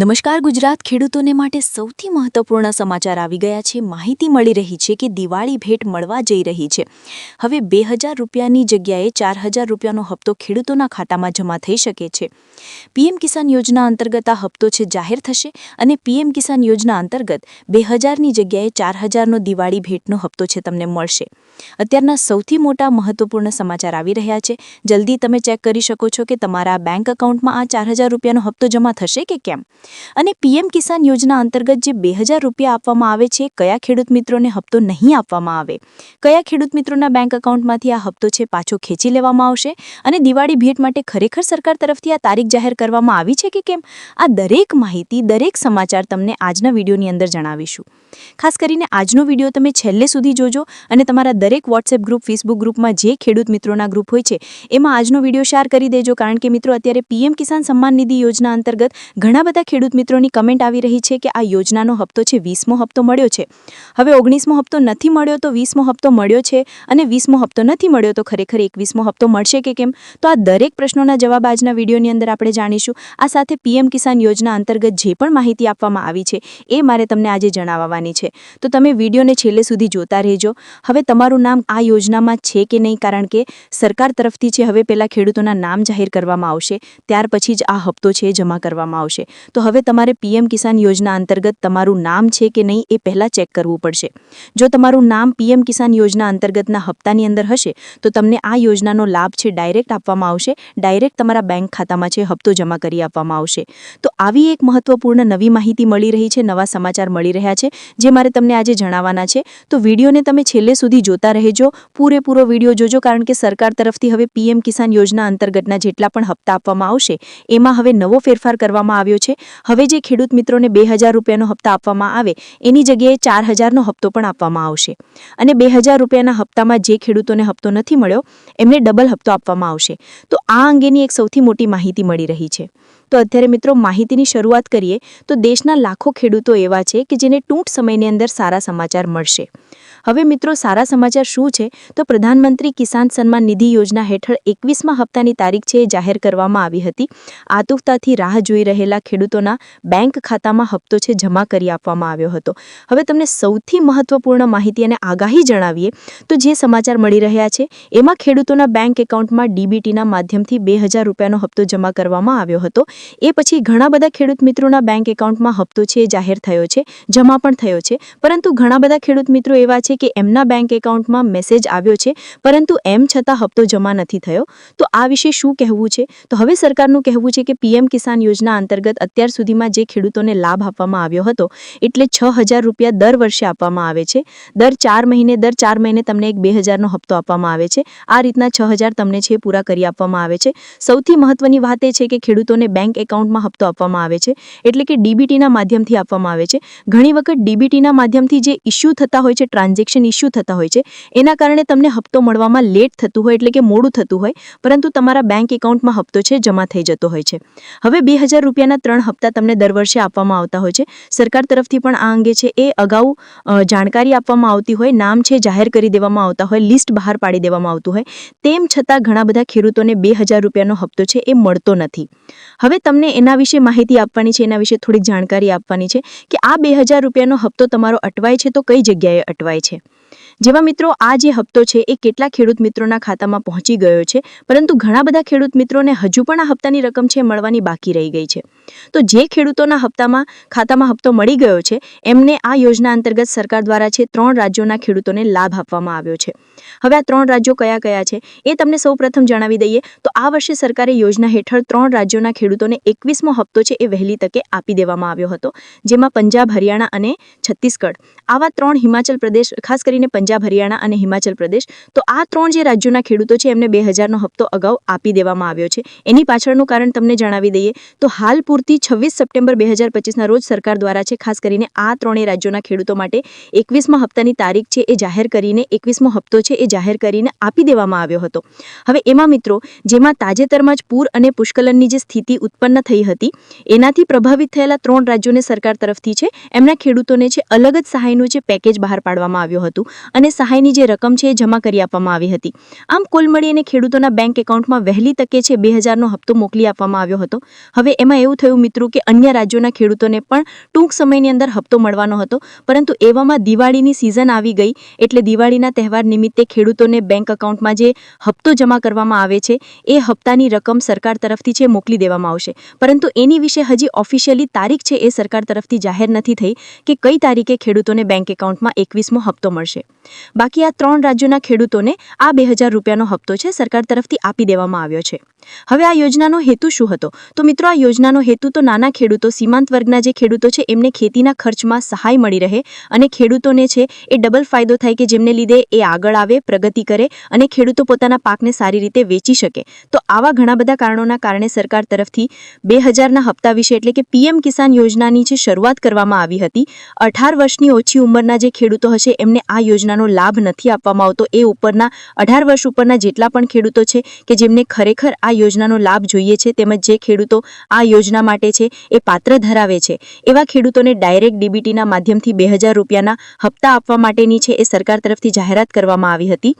નમસ્કાર ગુજરાત ખેડૂતોને માટે સૌથી મહત્વપૂર્ણ સમાચાર આવી ગયા છે. માહિતી મળી રહી છે કે દિવાળી ભેટ મળવા જઈ રહી છે. હવે બે હજાર રૂપિયાની જગ્યાએ ચાર હજાર રૂપિયાનો હપ્તો ખેડૂતોના ખાતામાં જમા થઈ શકે છે. પીએમ કિસાન યોજના અંતર્ગત આ હપ્તો છે જાહેર થશે અને પીએમ કિસાન યોજના અંતર્ગત બે હજારની જગ્યાએ ચાર હજારનો દિવાળી ભેટનો હપ્તો છે તમને મળશે. અત્યારના સૌથી મોટા મહત્વપૂર્ણ સમાચાર આવી રહ્યા છે. જલ્દી તમે ચેક કરી શકો છો કે તમારા બેંક એકાઉન્ટમાં આ ચાર હજાર રૂપિયાનો હપ્તો જમા થશે કે કેમ? અને પીએમ કિસાન યોજના અંતર્ગત જે બે હજાર રૂપિયા આપવામાં આવે છે, કયા ખેડૂત મિત્રોને હપ્તો નહીં આપવામાં આવે? કયા ખેડૂત મિત્રોના બેંક એકાઉન્ટમાંથી આ હપ્તો છે, પાછો ખેંચી લેવામાં આવશે? અને દિવાળી ભેટ માટે ખરેખર સરકાર તરફથી આ તારીખ જાહેર કરવામાં આવી છે કે કેમ? આ દરેક માહિતી, દરેક સમાચાર તમને આજના વિડીયોની અંદર જણાવીશું. ખાસ કરીને આજનો વીડિયો તમે છેલ્લે સુધી જોજો અને તમારા દરેક વોટ્સએપ ગ્રુપ ફેસબુક ગ્રુપમાં જે ખેડૂત મિત્રોના ગ્રુપ હોય છે, એમાં આજનો વીડિયો શેર કરી દેજો. કારણ કે મિત્રો, અત્યારે પીએમ કિસાન સન્માન નિધિ યોજના અંતર્ગત ઘણા બધા ખેડૂત મિત્રોની કમેન્ટ આવી રહી છે કે આ યોજનાનો હપ્તો છે, વીસમો હપ્તો મળ્યો છે. હવે ઓગણીસમો હપ્તો નથી મળ્યો તો વીસમો હપ્તો મળ્યો છે અને વીસમો હપ્તો નથી મળ્યો તો ખરેખર એકવીસમો હપ્તો મળશે કે કેમ? તો આ દરેક પ્રશ્નોના જવાબ આજના વિડીયોની અંદર આપણે જાણીશું. આ સાથે પીએમ કિસાન યોજના અંતર્ગત જે પણ માહિતી આપવામાં આવી છે, એ મારે તમને આજે જણાવવાની છે. તો તમે વિડીયોને છેલ્લે સુધી જોતા રહેજો. હવે તમારું નામ આ યોજનામાં છે કે નહીં? કારણ કે સરકાર તરફથી છે, હવે પહેલાં ખેડૂતોના નામ જાહેર કરવામાં આવશે. ત્યાર પછી જ આ હપ્તો છે, જમા કરવામાં આવશે. તો હવે તમારે પીએમ કિસાન યોજના અંતર્ગત તમારું નામ છે કે નહીં એ પહેલાં ચેક કરવું પડશે. જો તમારું નામ પીએમ કિસાન યોજના અંતર્ગતના હપ્તાની અંદર હશે, તો તમને આ યોજનાનો લાભ છે, ડાયરેક્ટ આપવામાં આવશે. ડાયરેક્ટ તમારા બેંક ખાતામાં છે, હપ્તો જમા કરી આપવામાં આવશે. તો આવી એક મહત્વપૂર્ણ નવી માહિતી મળી રહી છે, નવા સમાચાર મળી રહ્યા છે. જે મારે તમને આજે જણાવવાના છે. તો વિડીયોને તમે છેલ્લે સુધી જોતા રહેજો. પૂરેપૂરો વીડિયો જોજો કારણ કે સરકાર તરફથી હવે પીએમ કિસાન યોજના અંતર્ગતના જેટલા પણ હપ્તા આપવામાં આવશે, એમાં હવે નવો ફેરફાર કરવામાં આવ્યો છે. હવે જે ખેડૂત મિત્રોને બે હજાર રૂપિયાનો હપ્તા આપવામાં આવે, એની જગ્યાએ ચાર હજારનો હપ્તો પણ આપવામાં આવશે. અને બે હજાર રૂપિયાના હપ્તામાં જે ખેડૂતોને હપ્તો નથી મળ્યો, એમને ડબલ હપ્તો આપવામાં આવશે. તો આ અંગેની એક સૌથી મોટી માહિતી મળી રહી છે. તો અત્યારે મિત્રો માહિતીની શરૂઆત કરીએ, તો દેશના લાખો ખેડૂતો એવા છે કે જેને ટૂંક સમયની અંદર સારા સમાચાર મળશે. હવે મિત્રો સારા સમાચાર શું છે? તો પ્રધાનમંત્રી કિસાન સન્માન નિધિ યોજના હેઠળ એકવીસમા હપ્તાની તારીખ છે એ જાહેર કરવામાં આવી હતી. આતુરતાથી રાહ જોઈ રહેલા ખેડૂતોના બેંક ખાતામાં હપ્તો છે જમા કરી આપવામાં આવ્યો હતો. હવે તમને સૌથી મહત્વપૂર્ણ માહિતી અને આગાહી જણાવીએ, તો જે સમાચાર મળી રહ્યા છે, એમાં ખેડૂતોના બેંક એકાઉન્ટમાં ડીબીટીના માધ્યમથી બે હજાર રૂપિયાનો હપ્તો જમા કરવામાં આવ્યો હતો. એ પછી ઘણા બધા ખેડૂત મિત્રોના બેંક એકાઉન્ટમાં હપ્તો છે, જાહેર થયો છે, જમા પણ થયો છે. પરંતુ ઘણા બધા ખેડૂત મિત્રો એવા છે કે એમના બેંક એકાઉન્ટમાં મેસેજ આવ્યો છે, પરંતુ એમ છતાં હપ્તો જમા નથી થયો. તો આ વિશે શું કહેવું છે? તો હવે સરકારનું કહેવું છે કે પીએમ કિસાન યોજના અંતર્ગત અત્યાર સુધીમાં જે ખેડૂતોને લાભ આપવામાં આવ્યો હતો, એટલે છ હજાર રૂપિયા દર વર્ષે આપવામાં આવે છે. દર ચાર મહિને, દર ચાર મહિને તમને એક બે હજારનો હપ્તો આપવામાં આવે છે. આ રીતના છ હજાર તમને છે પૂરા કરી આપવામાં આવે છે. સૌથી મહત્વની વાત એ છે કે ખેડૂતોને બેંક એકાઉન્ટમાં હપ્તો આપવામાં આવે છે. એટલે કે ડીબીટીના માધ્યમથી આપવામાં આવે છે. ઘણી વખત ડીબીટીના માધ્યમથી જે ઇસ્યુ થતા હોય છે ટ્રાન્ઝેક્શન ઇસ્યુ થતા હોય છે, એના કારણે તમને હપ્તો મળવામાં લેટ થતું હોય, એટલે કે મોડું થતું હોય, પરંતુ તમારા બેંક એકાઉન્ટમાં હપ્તો છે, જમા થઈ જતો હોય છે. હવે બે હજાર રૂપિયાના ત્રણ હપ્તા તમને દર વર્ષે આપવામાં આવતા હોય છે. સરકાર તરફથી પણ આ અંગે છે, એ અગાઉ જાણકારી આપવામાં આવતી હોય, નામ છે, જાહેર કરી દેવામાં આવતા હોય, લિસ્ટ બહાર પાડી દેવામાં આવતું હોય. તેમ છતાં ઘણા બધા ખેડૂતોને બે હજાર રૂપિયાનો હપ્તો છે, એ મળતો નથી. હવે તમને એના વિશે માહિતી આપવાની છે, એના વિશે થોડી જાણકારી આપવાની છે કે આ બે હજાર રૂપિયાનો હપ્તો તમારો અટવાય છે તો કઈ જગ્યાએ અટવાય છે? જેમાં મિત્રો, આ જે હપ્તો છે એ કેટલા ખેડૂત મિત્રોના ખાતામાં પહોંચી ગયો છે, પરંતુ ઘણા બધા ખેડૂત મિત્રોને હજુ પણ આ હપ્તાની રકમ છે, મળવાની બાકી રહી ગઈ છે. તો જે ખેડૂતોના હપ્તામાં ખાતામાં હપ્તો મળી ગયો છે, એમને આ યોજના અંતર્ગત સરકાર દ્વારા છે ત્રણ રાજ્યોના ખેડૂતોને લાભ આપવામાં આવ્યો છે. હવે આ ત્રણ રાજ્યો કયા કયા છે, એ તમને સૌપ્રથમ જણાવી દઈએ. તો આ વર્ષે સરકારે યોજના હેઠળ ત્રણ રાજ્યોના ખેડૂતોને એકવીસમો હપ્તો છે એ વહેલી તકે આપી દેવામાં આવ્યો હતો, જેમાં પંજાબ, હરિયાણા અને છત્તીસગઢ. આવા ત્રણ હિમાચલ પ્રદેશ, ખાસ કરીને પંજાબ, હરિયાણા અને હિમાચલ પ્રદેશ, તો આ ત્રણ જે રાજ્યોના ખેડૂતો છે એમને બે હજારનો હપ્તો અગાઉ આપી દેવામાં આવ્યો છે. એની પાછળનું કારણ તમને જણાવી દઈએ. તો હાલ પૂરતી છવ્વીસ સપ્ટેમ્બર બે હજાર પચીસના રોજ સરકાર દ્વારા છે, ખાસ કરીને આ ત્રણેય રાજ્યોના ખેડૂતો માટે એકવીસમા હપ્તાની તારીખ છે, એ જાહેર કરીને એકવીસમો હપ્તો છે, એ જાહેર કરીને આપી દેવામાં આવ્યો હતો. હવે એમાં મિત્રો, જેમાં તાજેતરમાં જ પૂર અને પુષ્કલનની જે સ્થિતિ ઉત્પન્ન થઈ હતી, એનાથી પ્રભાવિત થયેલા ત્રણ રાજ્યોને સરકાર તરફથી છે, એમના ખેડૂતોને છે, અલગ જ સહાયનું જે પેકેજ બહાર પાડવામાં આવ્યું હતું અને સહાયની જે રકમ છે, એ જમા કરી આપવામાં આવી હતી. આમ કુલ મળીને ખેડૂતોના બેંક એકાઉન્ટમાં વહેલી તકે છે, બે હજારનો હપ્તો મોકલી આપવામાં આવ્યો હતો. હવે એમાં એવું થયું મિત્રો કે અન્ય રાજ્યોના ખેડૂતોને પણ ટૂંક સમયની અંદર હપ્તો મળવાનો હતો. પરંતુ એવામાં દિવાળીની સિઝન આવી ગઈ એટલે દિવાળીના તહેવાર નિમિત્તે ખેડૂતોને બેંક એકાઉન્ટમાં જે હપ્તો જમા કરવામાં આવે છે, એ હપ્તાની રકમ સરકાર તરફથી છે મોકલી દેવામાં આવશે. પરંતુ એની વિશે હજી ઓફિશિયલી તારીખ છે એ સરકાર તરફથી જાહેર નથી થઈ કે કઈ તારીખે ખેડૂતોને બેંક એકાઉન્ટમાં એકવીસમો હપ્તો મળશે. બાકી આ ત્રણ રાજ્યોના ખેડૂતોને આ બે હજાર રૂપિયાનો હપ્તો છે સરકાર તરફથી આપી દેવામાં આવ્યો છે. હવે આ યોજનાનો હેતુ શું હતો? તો મિત્રો આ યોજનાનો હેતુ તો નાના ખેડૂતો, સીમાંત વર્ગના જે ખેડૂતો છે, એમને ખેતીના ખર્ચમાં સહાય મળી રહે અને ખેડૂતોને છે, એ ડબલ ફાયદો થાય કે જેમને લીધે એ આગળ આવે, પ્રગતિ કરે અને ખેડૂતો પોતાના પાકને સારી રીતે વેચી શકે. તો આવા ઘણા બધા કારણોના કારણે સરકાર તરફથી બે હજારના હપ્તા વિશે એટલે કે પીએમ કિસાન યોજનાની જે શરૂઆત કરવામાં આવી હતી, અઢાર વર્ષની ઓછી ઉંમરના જે ખેડૂતો હશે, એમને આ યોજનાનો લાભ નથી આપવામાં આવતો. એ ઉપરના અઢાર વર્ષ ઉપરના જેટલા પણ ખેડૂતો છે, કે જેમને ખરેખર આ યોજનાનો લાભ જોઈએ છે, તેમજ જે ખેડૂતો આ યોજના માટે છે એ પાત્ર ધરાવે છે. એવા ખેડૂતોને ડાયરેક્ટ ડીબીટીના માધ્યમથી બે હજાર રૂપિયાના હપ્તા આપવા માટેની છે એ સરકાર તરફથી જાહેરાત કરવામાં આવી હતી.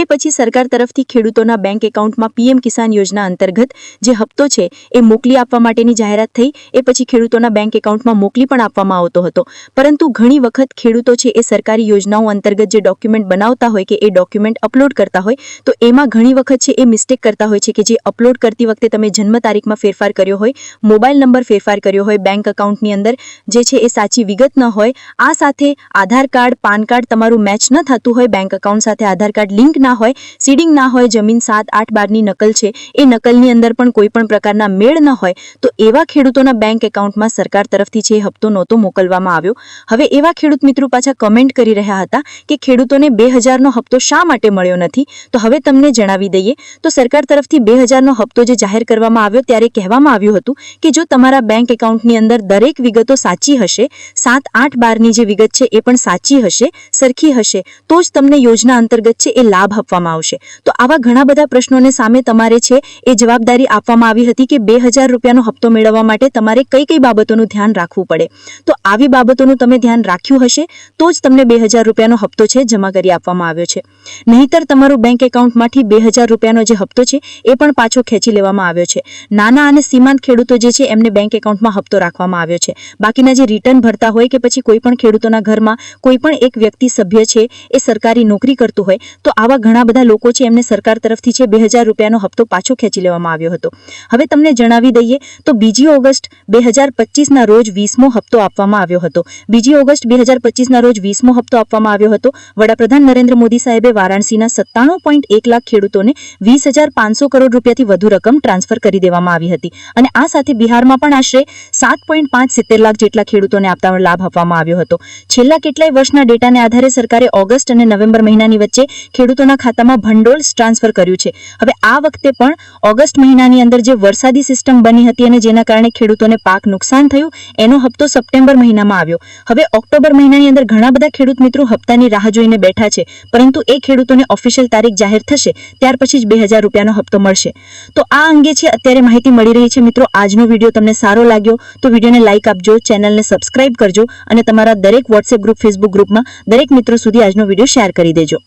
એ પછી સરકાર તરફથી ખેડૂતોના બેંક એકાઉન્ટમાં પીએમ કિસાન યોજના અંતર્ગત જે હપ્તો છે એ મોકલી આપવા માટેની જાહેરાત થઈ. એ પછી ખેડૂતોના બેંક એકાઉન્ટમાં મોકલી પણ આપવામાં આવતો હતો. પરંતુ ઘણી વખત ખેડૂતો છે એ સરકારી યોજનાઓ અંતર્ગત જે ડોક્યુમેન્ટ બનાવતા હોય કે એ ડોક્યુમેન્ટ અપલોડ કરતા હોય, તો એમાં ઘણી વખત છે એ મિસ્ટેક કરતા હોય છે કે જે અપલોડ કરતી વખતે તમે જન્મ તારીખમાં ફેરફાર કર્યો હોય, મોબાઈલ નંબર ફેરફાર કર્યો હોય બેંક એકાઉન્ટની અંદર, જે છે એ સાચી વિગત ન હોય, આ સાથે આધાર કાર્ડ, પાન કાર્ડ તમારું મેચ ન થતું હોય, બેંક એકાઉન્ટ સાથે આધાર કાર્ડ લિંક ના હોય, સીડિંગ ના હોય, જમીન સાત, આઠ બારની નકલ છે, એ નકલની અંદર પણ કોઈ પણ પ્રકારના મેળ ન હોય, તો એવા ખેડૂતોના બેંક એકાઉન્ટમાં સરકાર તરફથી છે હપ્તો નહોતો મોકલવામાં આવ્યો. હવે એવા ખેડૂત મિત્રો પાછા કમેન્ટ કરી રહ્યા હતા કે ખેડૂતોને બે હજારનો હપ્તો શા માટે મળ્યો નથી? તો હવે તમને જણાવી દઈએ. તો સરકાર તરફથી બે હજારનો હપ્તો જે જાહેર કરવામાં આવ્યો, ત્યારે કહેવામાં આવ્યું હતું કે જો તમારા બેંક એકાઉન્ટની અંદર દરેક વિગતો સાચી હશે, સાત આઠ બારની જે વિગત છે એ પણ સાચી હશે, સરખી હશે, તો જ તમને યોજના અંતર્ગત છે એ લાભ આપવામાં આવશે. તો આવા ઘણા બધા પ્રશ્નોને સામે તમારે છે એ જવાબદારી આપવામાં આવી હતી કે બે હજાર રૂપિયાનો હપ્તો મેળવવા માટે તમારે કઈ કઈ બાબતોનું ધ્યાન રાખવું પડે. તો આવી બાબતોનું તમે ધ્યાન રાખ્યું હશે, તો જ તમને બે હજાર રૂપિયાનો હપ્તો છે જમા કરી આપવામાં આવ્યો છે. નહીતર તમારું બેંક એકાઉન્ટમાંથી બે હજાર રૂપિયાનો જે હપ્તો છે એ પણ પાછો ખેંચી લેવામાં આવ્યો છે. નાના અને સીમાંત ખેડૂતો જે છે એમને બેંક એકાઉન્ટમાં હપ્તો રાખવામાં આવ્યો છે. બાકીના જે રિટર્ન ભરતા હોય કે પછી કોઈ ખેડૂતોના ઘરમાં કોઈ એક વ્યક્તિ સભ્ય છે, એ સરકારી નોકરી કરતું હોય, તો આવા ઘણા બધા લોકો છે, એમને સરકાર તરફથી છે, બે હજાર રૂપિયાનો હપ્તો પાછો ખેંચી લેવામાં આવ્યો હતો. હવે તમને જણાવી દઈએ, તો બીજી ઓગસ્ટ બે હજાર પચીસના રોજ વીસમો હપ્તો આપવામાં આવ્યો હતો. બીજી ઓગસ્ટ બે હજાર પચીસના રોજ વીસમો હપ્તો આપવામાં આવ્યો હતો. વડાપ્રધાન નરેન્દ્ર મોદી સાહેબે વારાણસીના સત્તાણું પોઈન્ટ એક લાખ ખેડૂતોને વીસ હજાર પાંચસો કરોડ રૂપિયાથી વધુ રકમ ટ્રાન્સફર કરી દેવામાં આવી હતી. અને આ સાથે બિહારમાં પણ આશરે સાત પોઈન્ટ પાંચ સિત્તેર લાખ જેટલા ખેડૂતોને આપતા લાભ આપવામાં આવ્યો હતો. છેલ્લા કેટલાય વર્ષના ડેટાને આધારે સરકારે ઓગસ્ટ અને નવેમ્બર મહિનાની વચ્ચે ખેડૂતોના ખાતામાં ભંડોળ ટ્રાન્સફર કર્યું છે. હવે આ વખતે પણ ઓગસ્ટ મહિનાની અંદર જે વરસાદી સિસ્ટમ બની હતી અને જેના કારણે ખેડૂતોને પાક નુકસાન થયું, એનો હપ્તો સપ્ટેમ્બર મહિનામાં આવ્યો. હવે ઓક્ટોબર મહિનાની અંદર ઘણા બધા ખેડૂત મિત્રો હપ્તાની રાહ જોઈને બેઠા છે, પરંતુ એ ખેડૂતોને ઓફિશિયલ તારીખ જાહેર થશે, ત્યાર પછી જ બે હજાર રૂપિયાનો હપ્તો મળશે. તો આ અંગે છે અત્યારે માહિતી મળી રહી છે મિત્રો આજનો વીડિયો તમને સારો લાગ્યો તો વિડીયોને લાઇક આપજો ચેનલને સબસ્ક્રાઇબ કરજો અને તમારા દરેક વોટ્સએપ ગ્રુપ ફેસબુક ગ્રુપમાં દરેક મિત્રો સુધી આજનો વીડિયો શેર કરી દેજો.